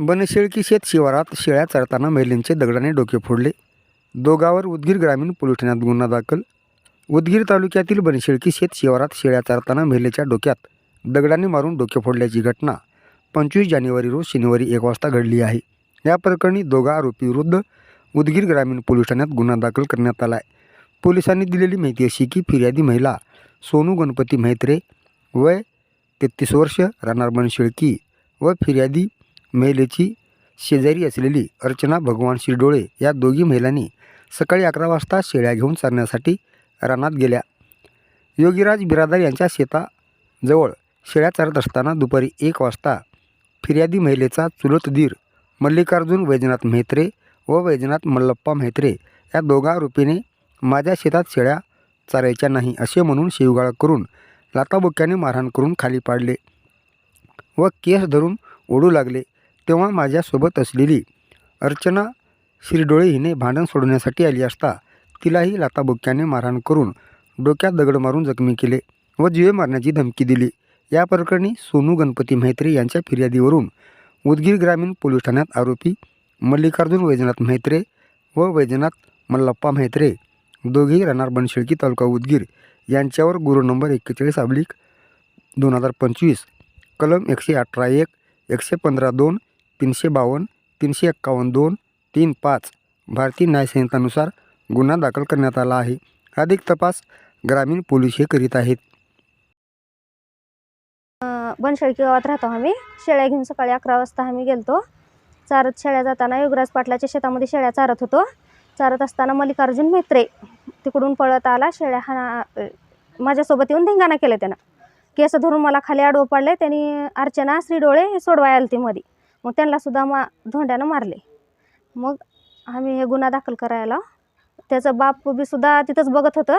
बनशेळकी शेत शिवारात शेळ्या चरताना महिलेंचे दगडाने डोके फोडले. दोघावर उदगीर ग्रामीण पोलीस ठाण्यात गुन्हा दाखल. उदगीर तालुक्यातील बनशेळकी शेत शिवारात शेळ्या चरताना महिलेच्या डोक्यात दगडाने मारून डोके फोडल्याची घटना पंचवीस जानेवारी रोज शनिवारी एक वाजता घडली आहे. या प्रकरणी दोघा आरोपीविरुद्ध उदगीर ग्रामीण पोलीस ठाण्यात गुन्हा दाखल करण्यात आला आहे. पोलिसांनी दिलेली माहिती अशी की फिर्यादी महिला सोनू गणपती म्हेत्रे वय तेहतीस वर्ष राहणार बनशेळकी व फिर्यादी महिलेची शेजारी असलेली अर्चना भगवान शिरडोळे या दोघी महिलांनी सकाळी अकरा वाजता शेळ्या घेऊन चालण्यासाठी रानात गेल्या. योगीराज बिरादार यांच्या शेताजवळ शेळ्या चारत असताना दुपारी एक वाजता फिर्यादी महिलेचा चुलत दीर मल्लिकार्जुन वैजनाथ म्हेत्रे व वैजनाथ मल्लप्पा म्हेत्रे या दोघा रूपीने माझ्या शेतात शेळ्या चारायच्या नाही असे म्हणून शिवगाळ करून लाताबुक्याने मारहाण करून खाली पाडले व केस धरून ओढू लागले. तेव्हा माझ्यासोबत असलेली अर्चना शिरडोळे हिने भांडण सोडवण्यासाठी आली असता तिलाही लाताबुक्याने मारहाण करून डोक्यात दगड मारून जखमी केले व जीवे मारण्याची धमकी दिली. या प्रकरणी सोनू गणपती म्हेत्रे यांच्या फिर्यादीवरून उदगीर ग्रामीण पोलीस ठाण्यात आरोपी मल्लिकार्जुन वैजनाथ म्हेत्रे व वैजनाथ मल्लप्पा म्हेत्रे दोघेही राहणार बनशेळकी तालुका उदगीर यांच्यावर गुरु नंबर एक्केचाळीस अब्लिक दोन हजार पंचवीस कलम एकशे अठरा एक एकशे पंधरा दोन तीनशे बावन्न तीनशे एक्कावन्न दोन तीन पाच. भारतीय न्यायसंहितानुसार गुन्हा दाखल करण्यात आला आहे. अधिक तपास ग्रामीण पोलीस हे करीत आहेत. बनशेळकी गावात राहतो आम्ही. शेळ्या घेऊन सकाळी अकरा वाजता आम्ही गेलतो. चारत शेळ्या जाताना युगराज पाटलाच्या शेतामध्ये शेळ्या चारत होतो. चारत असताना मल्लिकार्जुन मित्रे तिकडून पळत आला. शेळ्या हा माझ्यासोबत येऊन धिंगाणा केलं त्यानं. केस धरून मला खाली आडवं पडले त्यांनी अर्चना श्रीडोळे हे सोडवाय ती मध्ये मग त्यांनासुद्धा मा धोंड्यानं मारले. मग आम्ही हे गुन्हा दाखल करायला त्याचं बाप बीसुद्धा तिथंच बघत होतं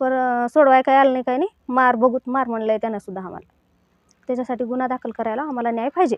पर सोडवाय काय आलं नाही काही नाही मार बघूत मार म्हणलं आहे त्यांनासुद्धा आम्हाला. त्याच्यासाठी गुन्हा दाखल करायला आम्हाला न्याय पाहिजे.